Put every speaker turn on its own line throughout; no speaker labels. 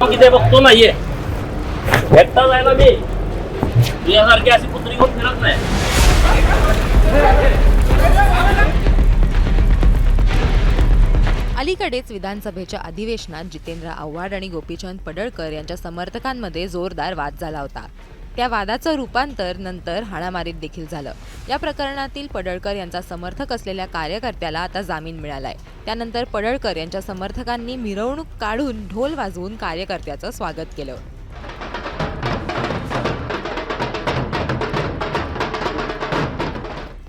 किती बघतो नाहीये. एकटा जायला मी. तुझ्यासारखी अशी कुत्री घेऊन फिरत नाही.
अलीकडेच विधानसभेच्या अधिवेशनात जितेंद्र आव्हाड आणि गोपीचंद पडळकर यांच्या समर्थकांमध्ये जोरदार वाद झाला होता. त्या वादाचं रूपांतर नंतर हाणामारीत देखील झालं. या प्रकरणातील पडळकर यांचा समर्थक असलेल्या कार्यकर्त्याला आता जामीन मिळालाय. त्यानंतर पडळकर यांच्या समर्थकांनी मिरवणूक काढून ढोल वाजवून कार्यकर्त्याचं स्वागत केलं.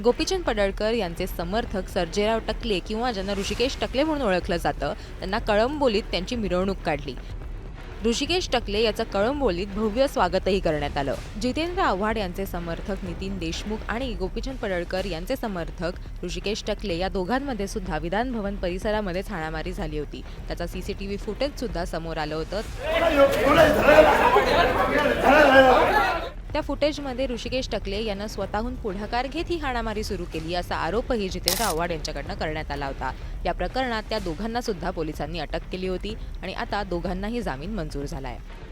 गोपीचंद पडळकर यांचे समर्थक सर्जेराव टकले किंवा ज्यांना ऋषिकेश टकले म्हणून ओळखलं जातं त्यांना कळंबोलीत त्यांची मिरवणूक काढली. ऋषिकेश टकले याचं कळंबोलीत भव्य स्वागतही करण्यात आलं. जितेंद्र आव्हाड यांचे समर्थक नितीन देशमुख आणि गोपीचंद पडळकर यांचे समर्थक ऋषिकेश टकले या दोघांमध्ये सुद्धा विधान भवन परिसरामध्येच हाणामारी झाली होती. त्याचा सीसीटीव्ही फुटेज सुद्धा समोर आलं होतं. त्या फुटेजमध्ये ऋषिकेश टकले यांना स्वतःहून पुढाकार घेत ही हाणामारी सुरू केली असा आरोपही जितेंद्र आव्हाड यांच्याकडनं करण्यात आला होता. या प्रकरणात त्या दोघांना सुद्धा पोलिसांनी अटक केली होती आणि आता दोघांनाही जामीन मंजूर झाला आहे